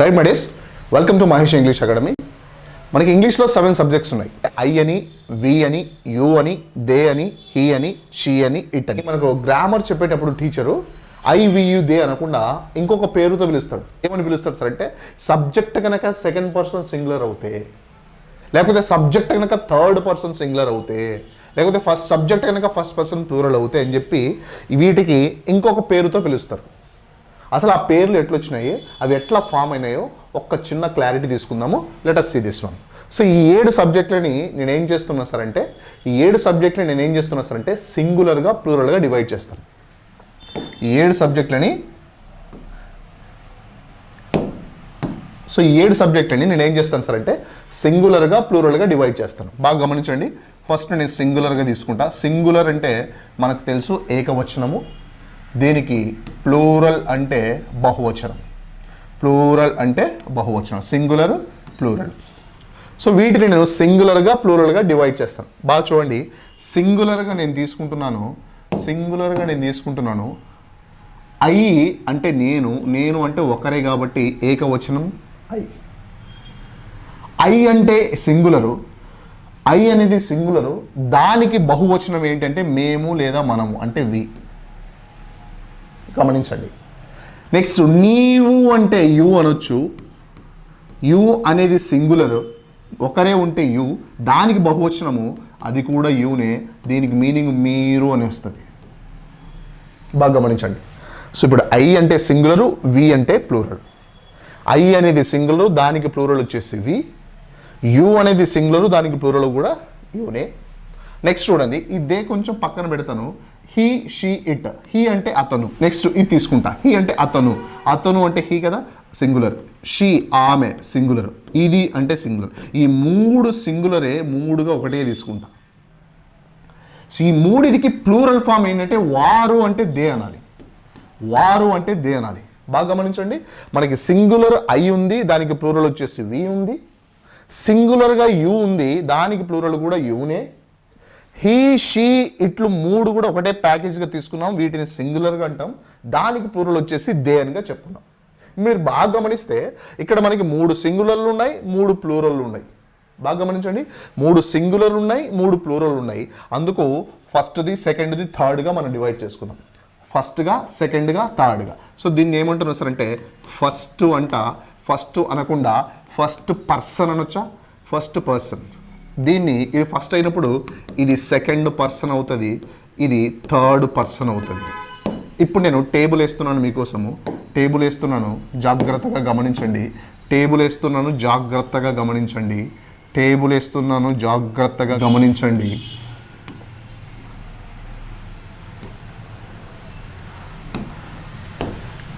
Right my dears welcome to Mahesh English academy మనకి ఇంగ్లీష్లో seven subjects ఉన్నాయి. I అని వి అని యు అని దే అని హీ అని షీ అని ఇట్ అని. మనకు గ్రామర్ చెప్పేటప్పుడు teacher I we you they అనకుండా ఇంకొక పేరుతో పిలుస్తాడు. ఏమని పిలుస్తాడు సార్ అంటే సబ్జెక్ట్ కనుక సెకండ్ పర్సన్ సింగులర్ అవుతే లేకపోతే సబ్జెక్ట్ కనుక థర్డ్ పర్సన్ సింగులర్ అవుతే లేకపోతే ఫస్ట్ సబ్జెక్ట్ కనుక ఫస్ట్ పర్సన్ ప్లూరల్ అవుతే అని చెప్పి వీటికి ఇంకొక పేరుతో పిలుస్తారు. అసలు ఆ పేర్లు ఎట్లా వచ్చినాయి అవి ఎట్లా ఫామ్ అయినాయో ఒక్క చిన్న క్లారిటీ తీసుకుందాము. Let us see this one so ఈ ఏడు సబ్జెక్టులని నేను ఏం చేస్తున్నా సార్ అంటే ఈ ఏడు సబ్జెక్టులని నేను ఏం చేస్తున్నా సార్ అంటే సింగులర్గా ప్లూరల్గా డివైడ్ చేస్తాను. ఈ ఏడు సబ్జెక్టులని సో ఈ ఏడు సబ్జెక్టులని నేను ఏం చేస్తాను సార్ అంటే సింగులర్గా ప్లూరల్గా డివైడ్ చేస్తాను. బాగా గమనించండి. ఫస్ట్ నేను సింగులర్గా తీసుకుంటా. సింగులర్ అంటే మనకు తెలుసు ఏకవచనము దీనికి ప్లూరల్ అంటే బహువచనం. ప్లూరల్ అంటే బహువచనం. Singular plural. సో వీటిని నేను సింగులర్గా ప్లూరల్గా డివైడ్ చేస్తాను. బాగా చూడండి. సింగులర్గా నేను తీసుకుంటున్నాను. సింగులర్గా నేను తీసుకుంటున్నాను. ఐ అంటే నేను నేను అంటే ఒకరే కాబట్టి ఏకవచనం ఐ. ఐ అంటే సింగులరు. ఐ అనేది సింగులరు. దానికి బహువచనం ఏంటంటే మేము లేదా మనము అంటే వి. గమనించండి. నెక్స్ట్ నీవు అంటే యు అనొచ్చు. యు అనేది సింగులర్ ఒకరే ఉంటే యు దానికి బహువచనము అది కూడా యూనే దీనికి మీనింగ్ మీరు అని వస్తుంది. బాగా గమనించండి. సో ఇప్పుడు ఐ అంటే సింగులరు వి అంటే ప్లూరల్ ఐ అనేది సింగులరు దానికి ప్లూరల్ వచ్చేసి వి యు అనేది సింగులరు దానికి ప్లూరల్ కూడా యూనే నెక్స్ట్ చూడండి ఇదే కొంచెం పక్కన పెడతాను. He she it. హీ అంటే అతను. నెక్స్ట్ ఇది తీసుకుంటా. హీ అంటే అతను. అతను అంటే హీ కదా? సింగులర్. షీ ఆమె సింగులర్. ఇది అంటే సింగులర్. ఈ మూడు సింగులరే మూడుగా ఒకటే తీసుకుంటా. సో ఈ మూడిటికి ప్లూరల్ ఫామ్ ఏంటంటే వారు అంటే దే అనాలి. వారు అంటే దే అనాలి. బాగా గమనించండి. మనకి సింగులర్ ఐ ఉంది దానికి ప్లూరల్ వచ్చేసి వి ఉంది. సింగులర్గా యు ఉంది దానికి ప్లూరల్ కూడా యూనే. హీ షీ ఇట్లు మూడు కూడా ఒకటే ప్యాకేజ్గా తీసుకున్నాం. వీటిని సింగులర్గా అంటాం. దానికి పూర్వలు వచ్చేసి దే అనిగా చెప్పుకున్నాం మీరు బాగా గమనిస్తే ఇక్కడ మనకి మూడు సింగులర్లు ఉన్నాయి మూడు ప్లూరల్లు ఉన్నాయి. బాగా గమనించండి. మూడు సింగులర్లు ఉన్నాయి మూడు ప్లూరల్ ఉన్నాయి. అందుకు ఫస్ట్ది సెకండ్ది థర్డ్గా మనం డివైడ్ చేసుకుందాం. ఫస్ట్గా సెకండ్గా థర్డ్గా సో దీన్ని ఏమంటున్నారు సార్ అంటే ఫస్ట్ అంట ఫస్ట్ అనకుండా ఫస్ట్ పర్సన్ అనొచ్చా? ఫస్ట్ పర్సన్ దీన్ని ఇది ఫస్ట్ అయినప్పుడు ఇది సెకండ్ పర్సన్ అవుతుంది ఇది థర్డ్ పర్సన్ అవుతుంది. ఇప్పుడు నేను టేబుల్ వేస్తున్నాను మీకోసము. టేబుల్ వేస్తున్నాను జాగ్రత్తగా గమనించండి. టేబుల్ వేస్తున్నాను జాగ్రత్తగా గమనించండి. టేబుల్ వేస్తున్నాను జాగ్రత్తగా గమనించండి.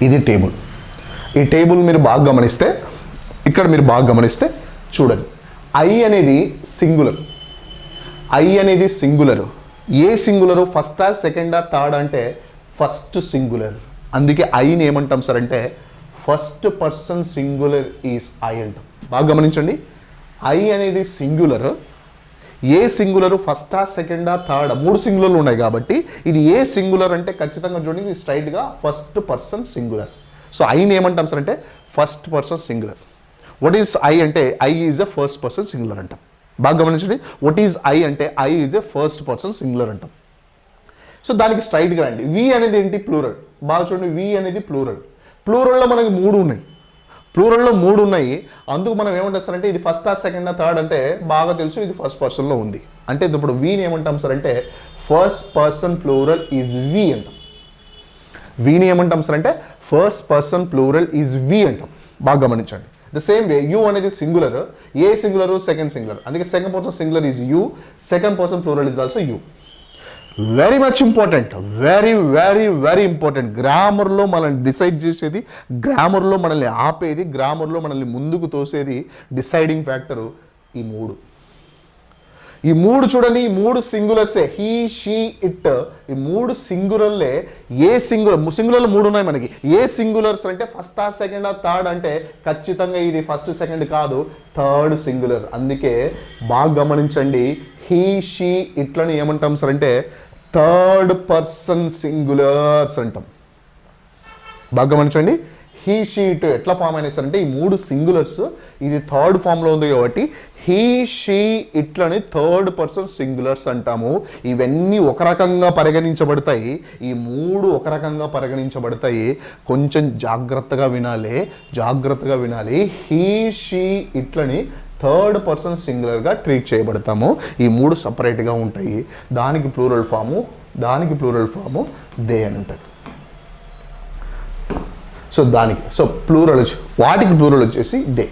ఇది టేబుల్. ఈ టేబుల్ మీరు బాగా గమనిస్తే ఇక్కడ మీరు బాగా గమనిస్తే చూడండి. ఐ అనేది సింగులర్. ఐ అనేది సింగులర్. ఏ సింగులరు? ఫస్టా సెకండా థర్డ్ అంటే ఫస్ట్ సింగులర్. అందుకే ఐని ఏమంటాం సార్ అంటే first person singular is I అంటాం. బాగా గమనించండి. ఐ అనేది సింగులర్. ఏ సింగులర్? ఫస్టా సెకండా థర్డ్ మూడు సింగులర్లు ఉన్నాయి కాబట్టి ఇది ఏ సింగులర్ అంటే ఖచ్చితంగా చూడండి ఇది స్ట్రైట్గా ఫస్ట్ పర్సన్ సింగులర్. సో ఐని ఏమంటాం సార్ అంటే first person singular. What is I అంటే I is a first person singular అంటాం. బాగా గమనించండి. వాట్ ఈజ్ ఐ అంటే I is a first person singular అంటాం. సో దానికి స్ట్రైట్గా రండి. వి అనేది ఏంటి? ప్లూరల్ బాగా చూడండి. వి అనేది ప్లూరల్ ప్లూరల్లో మనకి మూడు ఉన్నాయి. ప్లూరల్లో మూడు ఉన్నాయి. అందుకు మనం ఏమంటారంటే ఇది ఫస్ట్ ఆ సెకండ్ ఆ థర్డ్ అంటే బాగా తెలుసు ఇది ఫస్ట్ పర్సన్లో ఉంది. అంటే ఇప్పుడు వీని ఏమంటాం సార్ అంటే first person plural is we అంటాం. వీని ఏమంటాం సార్ అంటే first person plural is we అంటాం. బాగా గమనించండి. ద సేమ్ వే యూ అనేది సింగులర్ ఏ సింగులర్ సెకండ్ సింగులర్ అందుకే second person singular is you second person plural is also you very much important very very very important గ్రామర్లో మనల్ని decide చేసేది గ్రామర్లో మనల్ని ఆపేది గ్రామర్లో మనల్ని ముందుకు తోసేది డిసైడింగ్ ఫ్యాక్టరు ఈ మూడు. ఈ మూడు చూడండి ఈ మూడు సింగులర్సే. He she it. ఈ మూడు సింగులర్లే ఏ సింగులర్ సింగులర్లు మూడు ఉన్నాయి మనకి. ఏ సింగులర్స్ అంటే ఫస్ట్ ఆ సెకండ్ ఆ థర్డ్ అంటే ఖచ్చితంగా ఇది ఫస్ట్ సెకండ్ కాదు థర్డ్ సింగులర్. అందుకే బాగా గమనించండి హీ షీ ఇట్లని ఏమంటాం సార్ అంటే థర్డ్ పర్సన్ సింగులర్స్ అంటాం. బాగా గమనించండి. హీ షీట్ ఎట్లా ఫామ్ అయినా అంటే ఈ మూడు సింగులర్స్ ఇది థర్డ్ ఫామ్లో ఉంది కాబట్టి హీ షీ ఇట్లని థర్డ్ పర్సన్ సింగులర్స్ అంటాము. ఇవన్నీ ఒక రకంగా పరిగణించబడతాయి. ఈ మూడు ఒక రకంగా పరిగణించబడతాయి. కొంచెం జాగ్రత్తగా వినాలి. జాగ్రత్తగా వినాలి. హీ షీ ఇట్లని థర్డ్ పర్సన్ సింగులర్గా ట్రీట్ చేయబడతాము. ఈ మూడు సపరేట్గా ఉంటాయి. దానికి ప్లూరల్ ఫాము దానికి ప్లూరల్ ఫాము దే అని ఉంటుంది. సో దానికి సో ప్లూరల్ వచ్చి వాటికి ప్లూరల్ వచ్చేసి దే.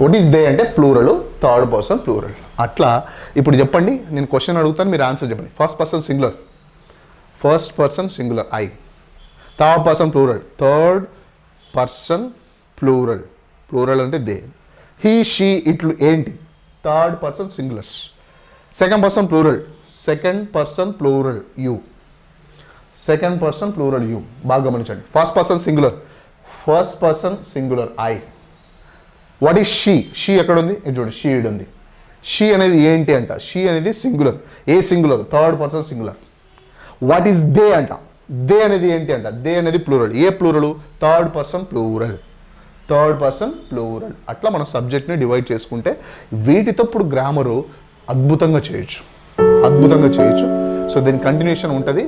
వాట్ ఈస్ దే అంటే ప్లూరల్ థర్డ్ పర్సన్ ప్లూరల్ అట్లా ఇప్పుడు చెప్పండి నేను క్వశ్చన్ అడుగుతాను మీరు ఆన్సర్ చెప్పండి. First person singular first person singular I third person plural third person plural plural అంటే దే హీ షీ ఇట్లు ఏంటి? Third person singulars second person plural second person plural you second person plural you బాగా గమనించండి. First person singular first person singular I what is she she ఎక్కడ ఉంది చూడండి she ఇడ్ ఉంది she అనేది ఏంటి అంట? షీ అనేది singular a singular third person singular what is they అంట? దే అనేది ఏంటి అంట? దే అనేది plural a plural third person plural third person plural అట్లా మనం సబ్జెక్ట్ని డివైడ్ చేసుకుంటే వీటితో ఇప్పుడు గ్రామరు అద్భుతంగా చేయొచ్చు. అద్భుతంగా చేయొచ్చు. సో దీని కంటిన్యూషన్ ఉంటుంది.